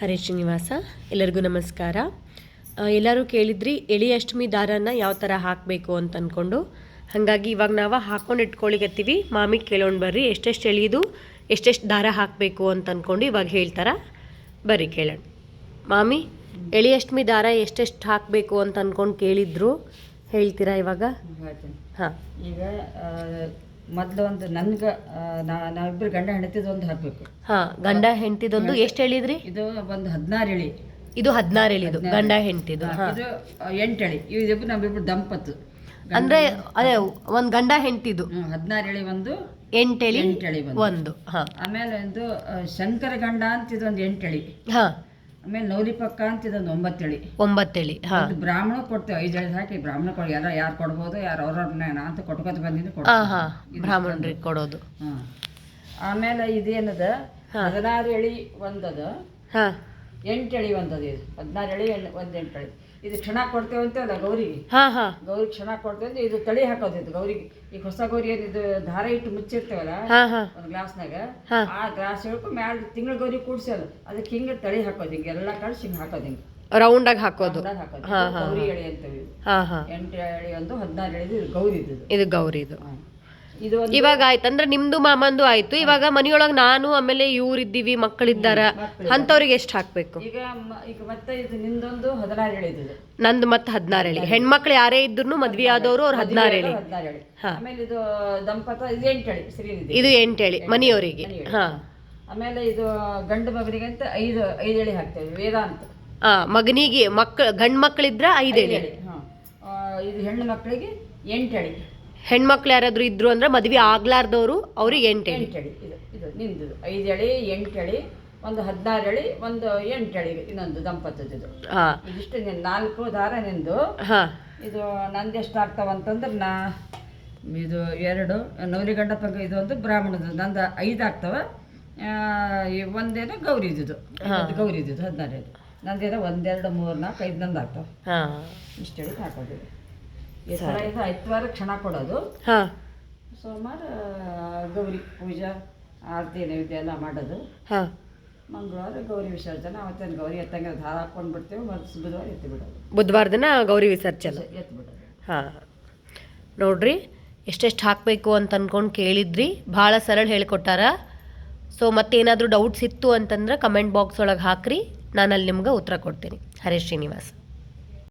ಹರೇ ಶ್ರೀನಿವಾಸ ಎಲ್ಲರಿಗೂ ನಮಸ್ಕಾರ. ಎಲ್ಲರೂ ಕೇಳಿದ್ರಿ ಎಳಿ ಅಷ್ಟಮಿ ದಾರನ ಯಾವ ಥರ ಹಾಕಬೇಕು ಅಂತ ಅಂದ್ಕೊಂಡು ಹಾಗಾಗಿ ಇವಾಗ ನಾವು ಹಾಕೊಂಡು ಇಟ್ಕೊಳ್ಳಿಗತ್ತೀವಿ ಮಾಮಿಗೆ ಕೇಳೋಣ ಬರ್ರಿ ಎಷ್ಟೆಷ್ಟು ಎಳಿದು ಎಷ್ಟೆಷ್ಟು ದಾರ ಹಾಕಬೇಕು ಅಂತ ಅಂದ್ಕೊಂಡು ಇವಾಗ ಹೇಳ್ತಾರ. ಬರ್ರಿ ಕೇಳೋಣ. ಮಾಮಿ ಎಳಿ ಅಷ್ಟಮಿ ದಾರ ಎಷ್ಟೆಷ್ಟು ಹಾಕಬೇಕು ಅಂತ ಅಂದ್ಕೊಂಡು ಕೇಳಿದ್ರು. ಹೇಳ್ತೀರಾ ಇವಾಗ? ಹಾಂ. ಈಗ ಮೊದಲು ಒಂದು ನನ್ಗೆ ನಾವಿಬ್ರು ಗಂಡ ಹೆಂಡತಿದೊಂದು ಹಾಕ್ಬೇಕು ಹಾ ಗಂಡ ಹೆಂಡತಿದೊಂದು ಎಷ್ಟು ಹೇಳಿದ್ರಿ ಇದು ಒಂದು ಹದಿನಾರು ಎಳಿ. ಇದು ಹದಿನಾರು ಎಳಿದು ಗಂಡ ಹೆಂಡ್ತಿದು ಇದು ಎಂಟು ಎಳಿ. ಇವಿಬ್ಬರು ನಾವಿಬ್ರು ದಂಪತ್ತು ಅಂದ್ರೆ ಅದೇ ಒಂದು ಗಂಡ ಹೆಂಡ್ತಿದು. ಹದಿನಾರು ಎಳಿ ಒಂದು ಎಂಟೆಳಿ ಎಂಟು ಎಳಿ ಒಂದು. ಆಮೇಲೆ ಒಂದು ಶಂಕರ ಗಂಡ ಅಂತ ಇದೊಂದು ಎಂಟು ಹೇಳಿ ಹಾ. ಆಮೇಲೆ ನೌರಿ ಪಕ್ಕ ಅಂತ ಇದೊಂದು ಒಂಬತ್ತೆಳಿ. ಹಾ. ಒಂದು ಬ್ರಾಹ್ಮಣ ಕೊಡ್ತೇವೆ ಐದು ಎಳಿ ಹಾಕಿ ಬ್ರಾಹ್ಮಣ ಕೊಡಿ ಯಾರು ಯಾರು ಕೊಡ್ಬೋದು ಯಾರು ಅವ್ರವ್ರನ್ನ ನಾ ಅಂತ ಕೊಟ್ಕೊತ ಬಂದಿದ್ದು ಹಾ ಕೊಡ್ತೀವಿ ಹಾ ಬ್ರಾಹ್ಮಣರಿಗೆ ಕೊಡೋದು. ಹಾಂ. ಆಮೇಲೆ ಇದೇನದ ಹದಿನಾರು ಎಳಿ ಒಂದದ. ಹಾ. ಎಂಟು ಎಳಿ ಒಂದದ ಇದು. ಹದಿನಾರು ಎಳಿ ಒಂದು ಎಂಟು ಎಳಿ. ಇದು ಕ್ಷಣ ಕೊಡ್ತೇವೆ ಅಂತೇವಲ್ಲ ಗೌರಿಗೆ. ಹಾ ಹಾ. ಗೌರಿ ಕ್ಷಣ ಕೊಡ್ತೇವೆ ಅಂದ್ರೆ ಇದು ತಳಿ ಹಾಕೋದು ಇದು ಗೌರಿಗೆ. ಈಗ ಹೊಸ ಗೌರಿ ಏನ್ ಇದು ದಾರ ಇಟ್ಟು ಮುಚ್ಚಿರ್ತೇವಲ್ಲ ಹಾ ಹಾ. ಒಂದು ಗ್ಲಾಸ್ನಾಗ. ಆ ಗ್ಲಾಸ್ ಹೇಳ್ಕೊ ಮ್ಯಾಲ ತಿಂಗಳ ಗೌರಿ ಕೂಡ್ಸಲ್ಲ ಅದಕ್ಕೆ ಹಿಂಗೆ ತಳಿ ಹಾಕೋದು ಹಿಂಗೆ ಎಲ್ಲ ಕಳ್ಸಿ ಹಿಂಗೆ ಹಾಕೋದು ಹಿಂಗೆ. ರೌಂಡ್ ಹಾಕೋದು. ರೌಂಡಾಗ್ ಹಾಕೋದು. ಇದು ಗೌರಿ ಎಳೆ ಅಂತೇವೆ. ಹಾ ಹಾ. ಎಂಟು ಎಳಿ ಒಂದು ಹದಿನಾರು ಎಳಿ ಇದು ಗೌರಿ ಇದು ಇದು ಗೌರಿದು ಇವಾಗ ಆಯ್ತು. ಅಂದ್ರೆ ನಿಮ್ದು ಮಾಮಂದು ಆಯ್ತು. ಇವಾಗ ಮನೆಯೊಳಗೆ ನಾನು ಆಮೇಲೆ ಇವ್ರಿದ್ದೀವಿ ಮಕ್ಕಳಿದ್ದಾರ. ಅಂತವ್ರಿಗೆ ಎಷ್ಟು ಹಾಕ್ಬೇಕು? ಈಗ ಮ- ಈಗ ಮತ್ತೆ ಇದು ನಿಂದೊಂದು ಹದಿನಾರು ನಂದು ಮತ್ತೆ ಹದಿನಾರು ಹೇಳಿ. ಹೆಣ್ಮಕ್ಳು ಯಾರೇ ಇದ್ರು ಮದ್ವೆ ಆದವರು ಅವ್ರು ಹದಿನಾರು ಹೇಳಿ. ಹದಿನಾರು ಹಾ. ಆಮೇಲೆ ಇದು ದಂಪತ ಇದು ಎಂಟು ಹೇಳಿ ಇದು ಎಂಟು ಮನೆಯವರಿಗೆ. ಹಾ. ಆಮೇಲೆ ಇದು ಗಂಡು ಮಗನಿಗಂತ ಐದು ಐದು ಎಳೆ ಹಾಕ್ತೇವೆ ವೇದಾಂತ ಆ ಮಗನಿಗೆ ಮಕ್ಕಳು ಗಂಡ್ ಮಕ್ಕಳಿದ್ರ ಐದು ಹೇಳಿ. ಎಳಿ ಹಾಂ. ಇದು ಹೆಣ್ಣು ಮಕ್ಕಳಿಗೆ ಎಂಟು ಎಳಿ ಹೆಣ್ಮಕ್ಳು ಯಾರಾದ್ರೂ ಇದ್ರು ಅಂದ್ರೆ ಮದ್ವಿ ಆಗ್ಲಾರ್ದವ್ರು ಅವ್ರಿಗೆ ಎಂಟು ಎಳಿ. ಎಂಟು ಎಳಿ ಇದು ಇದು ನಿಂದು ಐದು ಎಳಿ ಎಂಟು ಅಳಿ ಒಂದು ಹದಿನಾರು ಅಳಿ ಒಂದು ಎಂಟು ಅಳಿ ಇನ್ನೊಂದು ದಂಪತಿದು. ಇದು ಹಾ. ಇದಿಷ್ಟು ನಿನ್ ನಾಲ್ಕು ದಾರ ನಿಂದು. ಹಾ. ಇದು ನಂದು ಎಷ್ಟು ಆಗ್ತಾವ ಅಂತಂದ್ರೆ ನಾ ಇದು ಎರಡು ನವರಿ ಗಂಡ ಇದು ಒಂದು ಬ್ರಾಹ್ಮಣದು ನಂದು ಐದು ಆಗ್ತಾವ. ಆ, ಗೌರಿ ಇದ್ದು ಗೌರಿ ಇದ್ದು ಹದಿನಾರು ನಂದೇನೋ ಒಂದೆರಡು ಮೂರು ನಾಲ್ಕು ಐದು ನಂದು ಆಗ್ತಾವ. ಇಷ್ಟು ಇಷ್ಟೇಳಿ ಹಾಕೋದಿದೆ ಇದು ಐತವಾರ ಕ್ಷಣ ಕೊಡೋದು. ಹಾ. ಸೋಮವಾರ ಗೌರಿ ಪೂಜಾ ಆರತಿ ನೈವೇದ್ಯ ಎಲ್ಲ ಮಾಡೋದು. ಹಾ. ಮಂಗಳವಾರ ಗೌರಿ ವಿಸರ್ಜನೆ ಅವತ್ತೇನು ಗೌರಿ ಎತ್ತಂಗೆ ದಾರ ಹಾಕೊಂಡು ಬಿಡ್ತೇವೆ ಮತ್ತು ಬುಧವಾರ ಎತ್ತಿ ಬಿಡೋದು. ಬುಧವಾರ ದಿನ ಗೌರಿ ವಿಸರ್ಜನೆ. ಎತ್ತಿ ಬಿಡೋದು. ಹಾ. ನೋಡ್ರಿ ಎಷ್ಟೆಷ್ಟು ಹಾಕಬೇಕು ಅಂತ ಅನ್ಕೊಂಡು ಕೇಳಿದ್ರಿ. ಭಾಳ ಸರಳ ಹೇಳ್ಕೊಟ್ಟಾರ. ಸೊ ಮತ್ತೇನಾದರೂ ಡೌಟ್ಸ್ ಇತ್ತು ಅಂತಂದ್ರೆ ಕಮೆಂಟ್ ಬಾಕ್ಸ್ ಒಳಗೆ ಹಾಕ್ರಿ. ನಾನು ಅಲ್ಲಿ ನಿಮ್ಗೆ ಉತ್ತರ ಕೊಡ್ತೀನಿ. ಹರೇ ಶ್ರೀನಿವಾಸ್.